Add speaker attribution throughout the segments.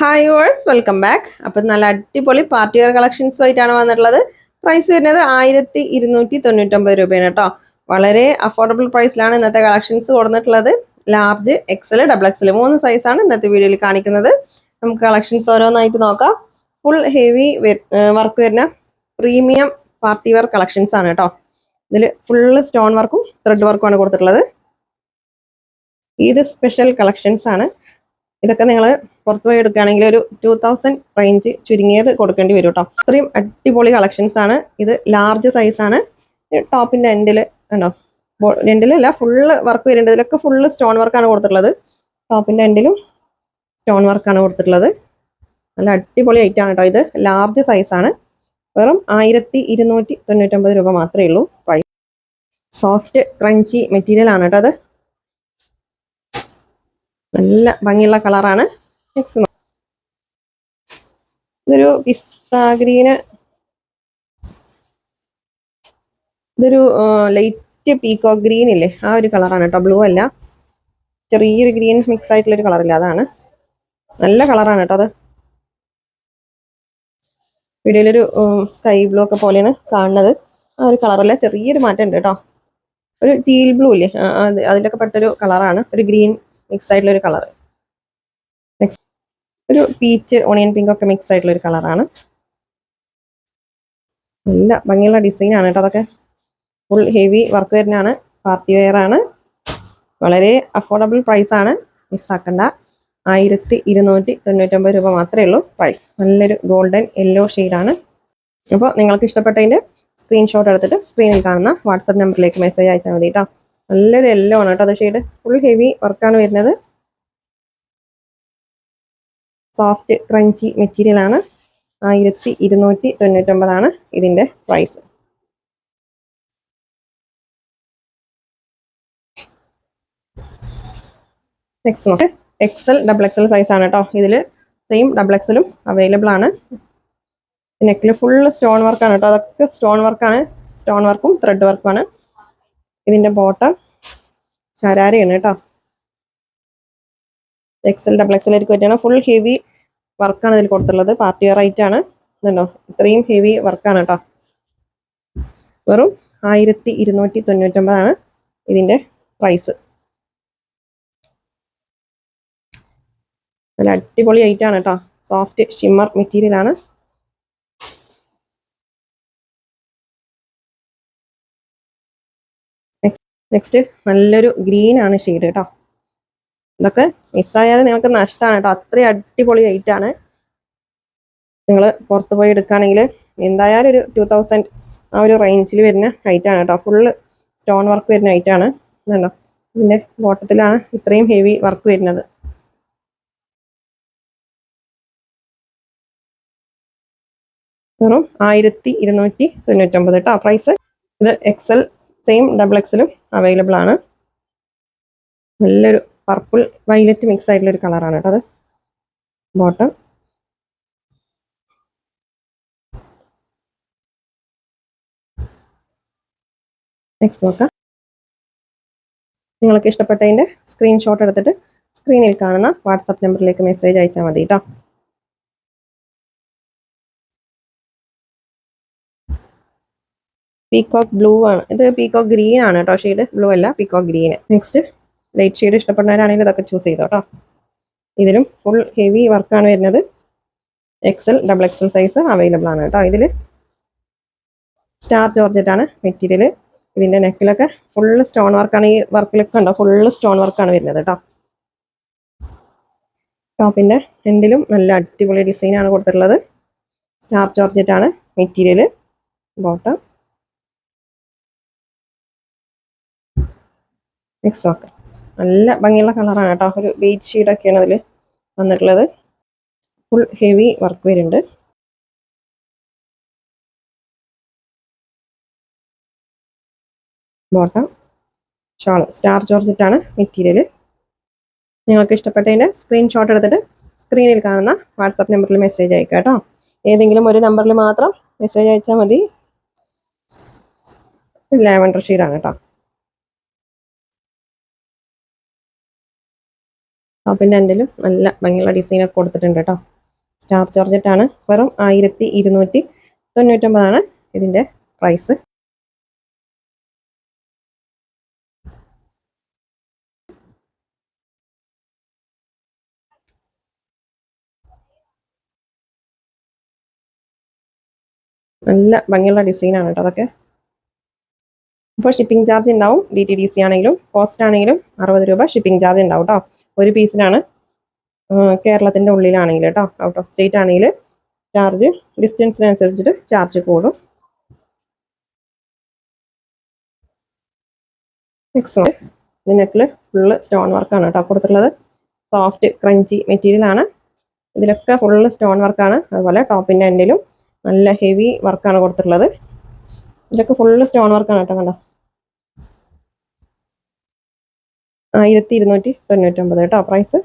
Speaker 1: Hi verse welcome back അപ്പം നല്ല അടിപൊളി പാർട്ടി വെയർ കളക്ഷൻസ് ആയിട്ടാണ് വന്നിട്ടുള്ളത്. പ്രൈസ് വരുന്നത് ആയിരത്തി ഇരുന്നൂറ്റി തൊണ്ണൂറ്റൊമ്പത് രൂപയാണ് കേട്ടോ. വളരെ അഫോർഡബിൾ പ്രൈസിലാണ് ഇന്നത്തെ കളക്ഷൻസ് കൊടുത്തിട്ടുള്ളത്. ലാർജ് എക്സൽ ഡബിൾ എക്സൽ മൂന്ന് സൈസാണ് ഇന്നത്തെ വീഡിയോയിൽ കാണിക്കുന്നത്. നമുക്ക് കളക്ഷൻസ് ഓരോന്നായിട്ട് നോക്കാം. ഫുൾ ഹെവി വർക്ക് വരുന്ന പ്രീമിയം പാർട്ടി വെയർ കളക്ഷൻസ് ആണ് കേട്ടോ. ഇതിൽ ഫുള്ള് സ്റ്റോൺ വർക്കും ത്രെഡ് വർക്കും ആണ് കൊടുത്തിട്ടുള്ളത്. ഇത് സ്പെഷ്യൽ കളക്ഷൻസ് ആണ്. ഇതൊക്കെ നിങ്ങൾ പുറത്ത് പോയി എടുക്കുകയാണെങ്കിൽ ഒരു ടൂ തൗസൻഡ് റേഞ്ച് ചുരുങ്ങിയത് കൊടുക്കേണ്ടി വരും കേട്ടോ അത്രയും അടിപൊളി കളക്ഷൻസ് ആണ്. ഇത് ലാർജ് സൈസ് ആണ്. ടോപ്പിന്റെ എൻഡിൽ ഉണ്ടോ എൻഡിലല്ല ഫുള്ള് വർക്ക് വരുന്നുണ്ട്. ഇതിലൊക്കെ ഫുള്ള് സ്റ്റോൺ വർക്കാണ് കൊടുത്തിട്ടുള്ളത്. ടോപ്പിന്റെ എൻഡിലും സ്റ്റോൺ വർക്കാണ് കൊടുത്തിട്ടുള്ളത്. നല്ല അടിപൊളി ഐറ്റം ആണ് കേട്ടോ ഇത്. ലാർജ് സൈസ് ആണ്. വെറും ആയിരത്തി ഇരുന്നൂറ്റി തൊണ്ണൂറ്റൊമ്പത് രൂപ മാത്രമേ ഉള്ളൂ. പ്രൈസ് സോഫ്റ്റ് ക്രഞ്ചി മെറ്റീരിയൽ ആണ് കേട്ടോ അത് നല്ല ഭംഗിയുള്ള കളറാണ് നെക്സ്റ്റ് ഇതൊരു പിസ്താഗ്രീന് ഇതൊരു ലൈറ്റ് പീക്കോ ഗ്രീൻ ഇല്ലേ ആ ഒരു കളറാണ് കേട്ടോ. ബ്ലൂ അല്ല. ചെറിയൊരു ഗ്രീൻ മിക്സ് ആയിട്ടുള്ള ഒരു കളറില്ല. അതാണ്. നല്ല കളറാണ് കേട്ടോ അത്. വീഡിയോയിലൊരു സ്കൈ ബ്ലൂ ഒക്കെ പോലെയാണ് കാണുന്നത്. ആ ഒരു കളറല്ല. ചെറിയൊരു മാറ്റം ഉണ്ട് കേട്ടോ. ഒരു ടീൽ ബ്ലൂ ഇല്ലേ? അതിലൊക്കെ പെട്ടൊരു കളറാണ്. ഒരു ഗ്രീൻ മിക്സ് ആയിട്ടുള്ള ഒരു കളർ നെക്സ്റ്റ് ഒരു പീച്ച് ഓണിയൻ പിങ്ക് ഒക്കെ മിക്സ് ആയിട്ടുള്ള ഒരു കളറാണ് നല്ല ഭംഗിയുള്ള ഡിസൈനാണ് കേട്ടോ അതൊക്കെ. ഫുൾ ഹെവി വർക്ക് വരുന്നതാണ്. പാർട്ടി വെയർ ആണ്. വളരെ അഫോർഡബിൾ പ്രൈസ് ആണ്. മിസ്സാക്കണ്ട ആയിരത്തി ഇരുന്നൂറ്റി തൊണ്ണൂറ്റൊമ്പത് രൂപ മാത്രമേ ഉള്ളൂ പ്രൈസ് നല്ലൊരു ഗോൾഡൻ യെല്ലോ ആണ്. അപ്പോൾ നിങ്ങൾക്ക് ഇഷ്ടപ്പെട്ടതിന്റെ സ്ക്രീൻഷോട്ട് എടുത്തിട്ട് സ്ക്രീനിൽ കാണുന്ന വാട്സപ്പ് നമ്പറിലേക്ക് മെസ്സേജ് അയച്ചാൽ മതി കേട്ടോ. നല്ലൊരു യെല്ലോ ആണ് കേട്ടോ. അത് ഷെയ്ഡ് ഫുൾ ഹെവി വർക്കാണ് വരുന്നത്. സോഫ്റ്റ് ക്രഞ്ചി മെറ്റീരിയൽ ആണ്. ആയിരത്തി ഇരുന്നൂറ്റി തൊണ്ണൂറ്റൊമ്പതാണ് ഇതിന്റെ പ്രൈസ് നെക്സ്റ്റ് നോക്ക്. എക്സൽ ഡബിൾ എക്സൽ സൈസ് ആണ് കേട്ടോ. ഇതിൽ സെയിം ഡബിൾ എക്സലും അവൈലബിൾ ആണ്. നെക്കിൽ ഫുള്ള് സ്റ്റോൺ വർക്കാണ് കേട്ടോ. അതൊക്കെ സ്റ്റോൺ വർക്കാണ് സ്റ്റോൺ വർക്കും ത്രെഡ് വർക്കുമാണ് ഇതിന്റെ ബോട്ടം ശരാരയാണ് കേട്ടോ. എക്സൽ ഡബിൾ എക്സലായിരിക്കും പറ്റിയാണ് ഫുൾ ഹെവി വർക്കാണ് ഇതിൽ കൊടുത്തുള്ളത് പാർട്ടി വെയർ ആയിട്ട് ആണ്. ഇതുണ്ടോ? ഇത്രയും ഹെവി വർക്കാണ് കേട്ടോ. വെറും ആയിരത്തി ഇരുന്നൂറ്റി തൊണ്ണൂറ്റൊമ്പതാണ് ഇതിന്റെ പ്രൈസ് നല്ല അടിപൊളി ഐറ്റാണ് കേട്ടോ. സോഫ്റ്റ് ഷിമ്മർ മെറ്റീരിയൽ ആണ് നെക്സ്റ്റ് നല്ലൊരു ഗ്രീൻ ആണ് ഷെയ്ഡ് കേട്ടോ ഇതൊക്കെ മിസ്സായാലും നിങ്ങൾക്ക് നഷ്ടമാണ് കേട്ടോ അത്രയും അടിപൊളി ഐറ്റ് ആണ്. നിങ്ങൾ പുറത്ത് പോയി എടുക്കുകയാണെങ്കിൽ എന്തായാലും ഒരു ടു തൗസൻഡ് ആ ഒരു റേഞ്ചിൽ വരുന്ന ഐറ്റ് ആണ് കേട്ടോ ഫുള്ള് സ്റ്റോൺ വർക്ക് വരുന്ന ഐറ്റ് ആണ്. ഇതുണ്ടോ? ഇതിന്റെ ബോട്ടത്തിലാണ് ഇത്രയും ഹെവി വർക്ക് വരുന്നത്. വെറും ആയിരത്തി ഇരുന്നൂറ്റി തൊണ്ണൂറ്റൊമ്പത് കേട്ടോ പ്രൈസ് ഇത് എക്സൽ സെയിം ഡബിൾ എക്സിലും അവൈലബിൾ ആണ്. നല്ലൊരു പർപ്പിൾ വൈലറ്റ് മിക്സ് ആയിട്ടുള്ള ഒരു കളറാണ് കേട്ടോ അത്. ബോട്ടം നെക്സ്റ്റ് നോക്കാം. നിങ്ങൾക്ക് ഇഷ്ടപ്പെട്ടതിന്റെ സ്ക്രീൻഷോട്ട് എടുത്തിട്ട് സ്ക്രീനിൽ കാണുന്ന വാട്സപ്പ് നമ്പറിലേക്ക് മെസ്സേജ് അയച്ചാൽ മതി കേട്ടോ. പീകോക്ക് ബ്ലൂ ആണ് ഇത് പീകോക്ക് ഗ്രീൻ ആണ് കേട്ടോ ഷെയ്ഡ് ബ്ലൂ അല്ല peacock green next light shade ഇഷ്ടപ്പെടുന്നവരാണെങ്കിൽ ഇതൊക്കെ ചൂസ് ചെയ്തോ കേട്ടോ ഇതിലും ഫുൾ ഹെവി വർക്കാണ് വരുന്നത്. XL double XL size available ആണ് കേട്ടോ ഇതിൽ സ്റ്റാർ ജോർജറ്റ് ആണ് മെറ്റീരിയൽ ഇതിന്റെ നെക്കിലൊക്കെ ഫുള്ള് സ്റ്റോൺ വർക്കാണ് ഈ വർക്കിലൊക്കെ ഉണ്ടോ ഫുള്ള് സ്റ്റോൺ വർക്കാണ് വരുന്നത് കേട്ടോ ടോപ്പിന്റെ എൻഡിലും നല്ല അടിപൊളി ഡിസൈനാണ് കൊടുത്തിട്ടുള്ളത്. സ്റ്റാർ ജോർജറ്റ് ആണ് മെറ്റീരിയൽ ബോട്ടം നെക്സ്റ്റ് ഒക്കെ നല്ല ഭംഗിയുള്ള കളറാണ് കേട്ടോ. ഒരു ബീച്ച് ഷീഡൊക്കെയാണ് അതിൽ വന്നിട്ടുള്ളത്. ഫുൾ ഹെവി വർക്ക് വരുന്നുണ്ട്. ബോട്ടം ഷോൾ സ്റ്റാർ ആണ് മെറ്റീരിയൽ നിങ്ങൾക്ക് ഇഷ്ടപ്പെട്ടതിന്റെ സ്ക്രീൻഷോട്ട് എടുത്തിട്ട് സ്ക്രീനിൽ കാണുന്ന വാട്സപ്പ് നമ്പറിൽ മെസ്സേജ് അയക്കുക കേട്ടോ. ഏതെങ്കിലും ഒരു നമ്പറിൽ മാത്രം മെസ്സേജ് അയച്ചാൽ മതി. ലാവൻഡർ ഷീഡാണ് കേട്ടോ. ടോപ്പിന്റെ എൻഡിലും നല്ല ഭംഗിയുള്ള ഡിസൈനൊക്കെ കൊടുത്തിട്ടുണ്ട് കേട്ടോ. സ്റ്റാർ ജോർജറ്റാണ് വെറും ആയിരത്തി ഇരുന്നൂറ്റി തൊണ്ണൂറ്റൊമ്പതാണ് ഇതിന്റെ പ്രൈസ് നല്ല ഭംഗിയുള്ള ഡിസൈനാണ് കേട്ടോ അതൊക്കെ. അപ്പോൾ ഷിപ്പിംഗ് ചാർജ് ഉണ്ടാവും. ഡി ടി ഡി സി ആണെങ്കിലും കോസ്റ്റ് ആണെങ്കിലും അറുപത് രൂപ ഷിപ്പിംഗ് ചാർജ് ഉണ്ടാവും കേട്ടോ. ഒരു പീസിനാണ് കേരളത്തിന്റെ ഉള്ളിലാണെങ്കിൽ കേട്ടോ ഔട്ട് ഓഫ് സ്റ്റേറ്റ് ആണെങ്കിൽ ചാർജ് ഡിസ്റ്റൻസിനനുസരിച്ചിട്ട് ചാർജ് കൂടും. നെക്സ്റ്റ് നെക്കിൽ ഫുള്ള് സ്റ്റോൺ വർക്കാണ് കേട്ടോ കൊടുത്തിട്ടുള്ളത്. സോഫ്റ്റ് ക്രഞ്ചി മെറ്റീരിയൽ ആണ്. ഇതിലൊക്കെ ഫുള്ള് സ്റ്റോൺ വർക്കാണ് അതുപോലെ ടോപ്പിന്റെ എൻഡിലും നല്ല ഹെവി വർക്കാണ് കൊടുത്തിട്ടുള്ളത്. ഇതൊക്കെ ഫുള്ള് സ്റ്റോൺ വർക്കാണ് കേട്ടോ കണ്ടോ? ആയിരത്തി ഇരുന്നൂറ്റി തൊണ്ണൂറ്റൊമ്പത് കേട്ടോ പ്രൈസ്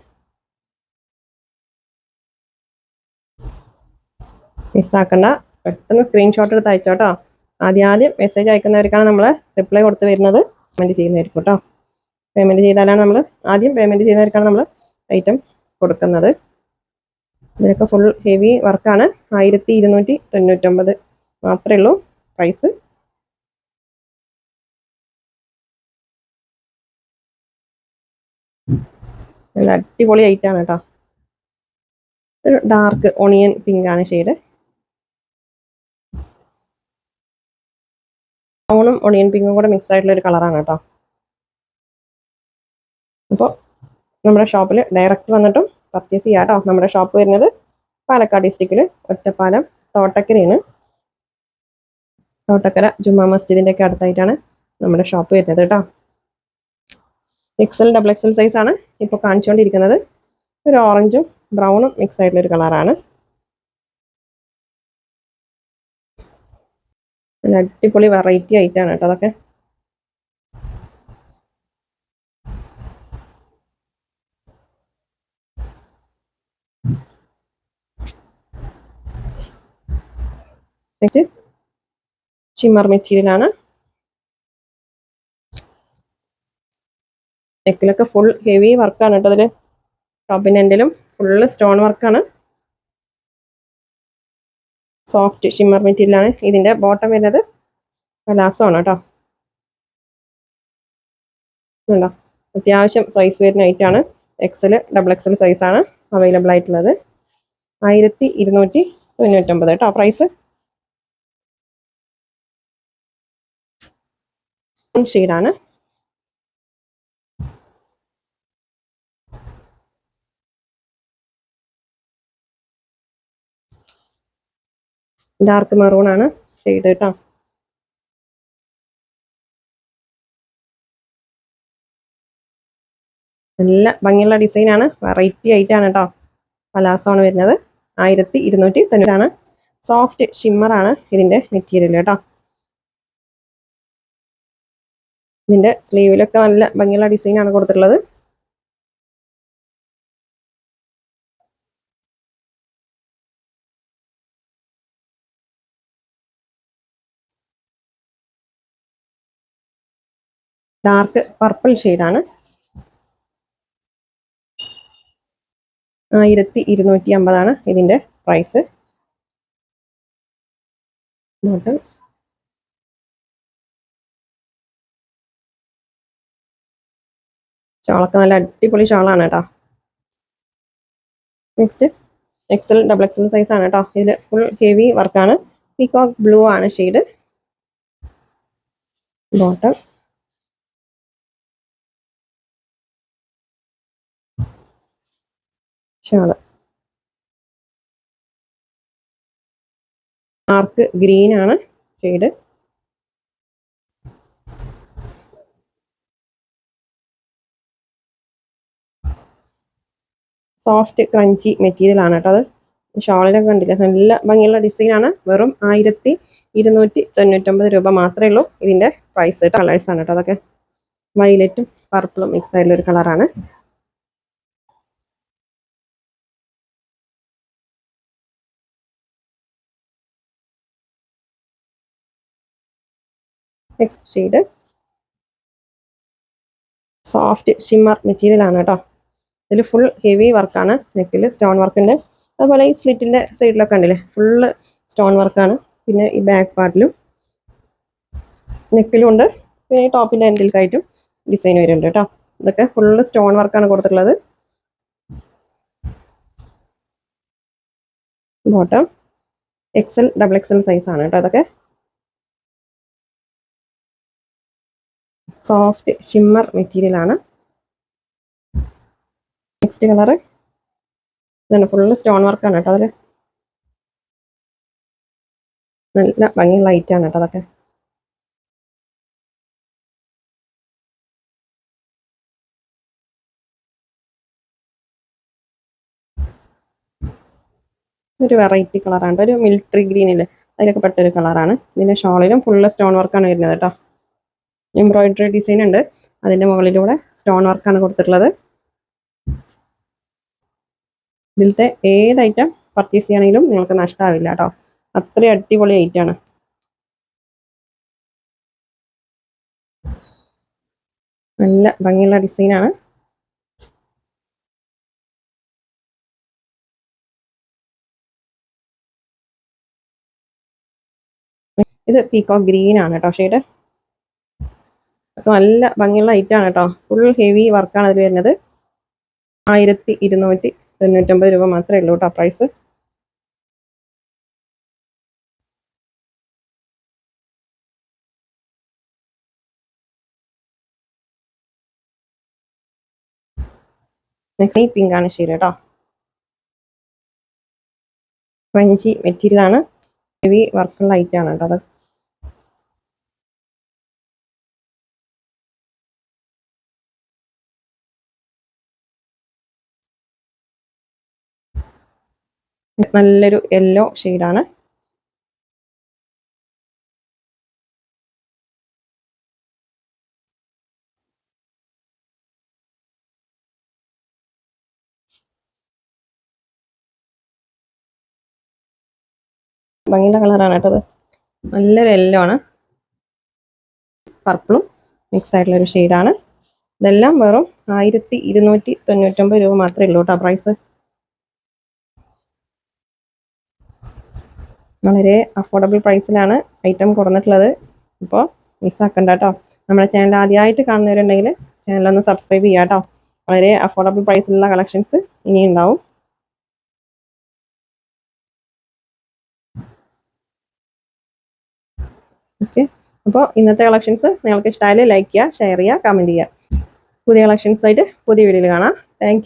Speaker 1: മിസ്സാക്കണ്ട പെട്ടെന്ന് സ്ക്രീൻഷോട്ട് എടുത്ത് അയച്ചോട്ടോ ആദ്യം ആദ്യം മെസ്സേജ് അയക്കുന്നവർക്കാണ് നമ്മൾ റിപ്ലൈ കൊടുത്ത് വരുന്നത്. പേയ്മെന്റ് ചെയ്യുന്നവർക്ക് കേട്ടോ പേയ്മെന്റ് ചെയ്താലാണ് നമ്മൾ ആദ്യം പേയ്മെന്റ് ചെയ്യുന്നവർക്കാണ് നമ്മൾ ഐറ്റം കൊടുക്കുന്നത്. ഇതിനൊക്കെ ഫുൾ ഹെവി വർക്കാണ് ആയിരത്തി ഇരുന്നൂറ്റി തൊണ്ണൂറ്റൊമ്പത് മാത്രമേ ഉള്ളൂ പ്രൈസ് നല്ല അടിപൊളി ഐറ്റാണ് കേട്ടോ. ഒരു ഡാർക്ക് ഓണിയൻ പിങ്ക് ആണ് ഷെയ്ഡ് ബ്രൗണും ഒണിയൻ പിങ്കും കൂടെ മിക്സ് ആയിട്ടുള്ള ഒരു കളറാണ് കേട്ടോ. അപ്പോൾ നമ്മുടെ ഷോപ്പിൽ ഡയറക്റ്റ് വന്നിട്ടും പർച്ചേസ് ചെയ്യാം കേട്ടോ. നമ്മുടെ ഷോപ്പ് വരുന്നത് പാലക്കാട് ഡിസ്ട്രിക്റ്റിൽ ഒറ്റപ്പാലം തോട്ടക്കരയാണ്. തോട്ടക്കര ജുമാ മസ്ജിദിന്റെ ഒക്കെ അടുത്തായിട്ടാണ് നമ്മുടെ ഷോപ്പ് വരുന്നത് കേട്ടോ. എക്സൽ ഡബിൾ എക്സൽ സൈസാണ് ഇപ്പോൾ കാണിച്ചുകൊണ്ടിരിക്കുന്നത് ഒരു ഓറഞ്ചും ബ്രൗണും മിക്സ് ആയിട്ടുള്ള ഒരു കളറാണ് നല്ല അടിപൊളി വെറൈറ്റി ആയിട്ടാണ് കേട്ടോ അതൊക്കെ. നെക്സ്റ്റ് ഷിമ്മർ മെറ്റീരിയൽ നെക്കിലൊക്കെ ഫുൾ ഹെവി വർക്കാണ് കേട്ടോ അതിൽ എൻഡിലും ഫുള്ള് സ്റ്റോൺ വർക്കാണ് സോഫ്റ്റ് ഷിമ്മർ മെറ്റീരിയലാണ് ഇതിന്റെ ബോട്ടം വരുന്നത് പലാസമാണ് കേട്ടോ. ഉണ്ടോ അത്യാവശ്യം സൈസ് വരുന്ന ഐറ്റാണ് എക്സൽ ഡബിൾ എക്സൽ സൈസാണ് അവൈലബിൾ ആയിട്ടുള്ളത്. ആയിരത്തി ഇരുന്നൂറ്റി തൊണ്ണൂറ്റൊമ്പത് കേട്ടോ പ്രൈസ് ഷെയ്ഡാണ് ഡാർക്ക് മെറൂൺ ആണ് ഷെയ്ഡ് കേട്ടോ നല്ല ഭംഗിയുള്ള ഡിസൈൻ ആണ്. വെറൈറ്റി ആയിട്ടാണ് കേട്ടോ പലാസമാണ് വരുന്നത്. ആയിരത്തി ഇരുന്നൂറ്റി തൊണ്ണൂറാണ് സോഫ്റ്റ് ഷിമ്മർ ആണ് ഇതിന്റെ മെറ്റീരിയൽ കേട്ടോ ഇതിന്റെ സ്ലീവിലൊക്കെ നല്ല ഭംഗിയുള്ള ഡിസൈൻ ആണ് കൊടുത്തിട്ടുള്ളത്. ഡാർക്ക് പർപ്പിൾ ഷെയ്ഡാണ് ആയിരത്തി ഇരുന്നൂറ്റി അമ്പതാണ് ഇതിന്റെ പ്രൈസ് ഷോളൊക്കെ നല്ല അടിപൊളി ഷാളാണ് കേട്ടോ. Next XL double XL size ആണ് കേട്ടോ. ഇതിൽ ഫുൾ ഹെവി വർക്കാണ് പീകോക്ക് ബ്ലൂ ആണ് shade bottom shawl dark green ആണ്. ഷെയ്ഡ്. സോഫ്റ്റ് ക്രഞ്ചി മെറ്റീരിയൽ ആണ് കേട്ടോ അത്. ഷോളിലൊക്കെ കണ്ടില്ല? നല്ല ഭംഗിയുള്ള ഡിസൈനാണ് വെറും ആയിരത്തി ഇരുന്നൂറ്റി തൊണ്ണൂറ്റൊമ്പത് രൂപ മാത്രമേ ഉള്ളൂ. ഇതിന്റെ പ്രൈസ് കളേഴ്സാണ് കേട്ടോ അതൊക്കെ. വയലറ്റും പർപ്പിളും മിക്സ് ആയിട്ടുള്ള ഒരു കളറാണ് next shade soft shimmer material ആണ് കേട്ടോ ഇതിൽ ഫുൾ ഹെവി വർക്കാണ് നെക്കിൽ സ്റ്റോൺ വർക്ക് ഉണ്ട്. അതുപോലെ ഈ സ്ലിറ്റിന്റെ സൈഡിലൊക്കെ ഉണ്ടല്ലേ? ഫുള്ള് സ്റ്റോൺ വർക്കാണ് പിന്നെ ഈ ബാക്ക് പാർട്ടിലും നെക്കിലും ഉണ്ട്. പിന്നെ ഈ ടോപ്പിന്റെ എൻഡിലേക്കായിട്ടും ഡിസൈൻ വരുന്നുണ്ട് കേട്ടോ ഇതൊക്കെ ഫുള്ള് സ്റ്റോൺ വർക്കാണ് കൊടുത്തിട്ടുള്ളത്. Bottom XL double XL size ആണ് കേട്ടോ അതൊക്കെ സോഫ്റ്റ് ഷിമ്മർ മെറ്റീരിയൽ ആണ് നെക്സ്റ്റ് കളറ് ഇതാണ് ഫുള്ള് സ്റ്റോൺ വർക്കാണ് കേട്ടോ അതിൽ നല്ല ഭംഗിയുള്ള ലൈറ്റ് ആണ് കേട്ടോ അതൊക്കെ. ഒരു വെറൈറ്റി കളറാണ് ഒരു മിലിറ്ററി ഗ്രീനിൽ അതിലൊക്കെ പെട്ടൊരു കളറാണ് ഇതിന്റെ ഷോളിലും ഫുള്ള് സ്റ്റോൺ വർക്കാണ് വരുന്നത് കേട്ടോ. എംബ്രോയിഡറി ഡിസൈൻ ഉണ്ട്. അതിന്റെ മുകളിലൂടെ സ്റ്റോൺ വർക്കാണ് കൊടുത്തിട്ടുള്ളത്. ഇതിലത്തെ ഏത് ഐറ്റം പർച്ചേസ് ചെയ്യണമെങ്കിലും നിങ്ങൾക്ക് നഷ്ടമാവില്ല കേട്ടോ. അത്രയും അടിപൊളി ഐറ്റം ആണ്. നല്ല ഭംഗിയുള്ള ഡിസൈനാണ് ഇത് പീക്കോ ഗ്രീൻ ആണ് കേട്ടോ ഷെയ്ഡ്. നല്ല ഭംഗിയുള്ള ഐറ്റം ആണ് കേട്ടോ. ഫുൾ ഹെവി വർക്കാണ് അതിൽ വരുന്നത്. ആയിരത്തി ഇരുന്നൂറ്റി തൊണ്ണൂറ്റൊമ്പത് രൂപ മാത്രമേ ഉള്ളൂ കേട്ടോ പ്രൈസ് നെക്സ്റ്റ് പിങ്ക് ആണ് ശരി കേട്ടോ. ഫ്രഞ്ചി മെറ്റീരിയലാണ് ഹെവി വർക്കുള്ള ഐറ്റം ആണ് കേട്ടോ അത്. നല്ലൊരു യെല്ലോ ഷെയ്ഡാണ് ഭംഗിയുള്ള കളറാണ് കേട്ടത് നല്ലൊരു യെല്ലോ ആണ്. പർപ്പിളും മിക്സ് ആയിട്ടുള്ള ഒരു ഷെയ്ഡാണ് ഇതെല്ലാം വെറും ആയിരത്തി ഇരുന്നൂറ്റി തൊണ്ണൂറ്റൊമ്പത് രൂപ മാത്രമേ ഉള്ളൂ കേട്ടോ പ്രൈസ് വളരെ അഫോർഡബിൾ പ്രൈസിലാണ് ഐറ്റം കുറഞ്ഞിട്ടുള്ളത് അപ്പോൾ മിസ്സാക്കണ്ട കേട്ടോ നമ്മുടെ ചാനൽ ആദ്യമായിട്ട് കാണുന്നവരുണ്ടെങ്കിൽ ചാനലൊന്ന് സബ്സ്ക്രൈബ് ചെയ്യാം കേട്ടോ വളരെ അഫോർഡബിൾ പ്രൈസിലുള്ള കളക്ഷൻസ് ഇനി ഉണ്ടാവും. ഓക്കെ അപ്പോൾ ഇന്നത്തെ കളക്ഷൻസ് നിങ്ങൾക്ക് ഇഷ്ടമായാലും ലൈക്ക് ചെയ്യുക ഷെയർ ചെയ്യുക കമന്റ് ചെയ്യുക പുതിയ കളക്ഷൻസ് ആയിട്ട് പുതിയ വീഡിയോയിൽ കാണാം. താങ്ക്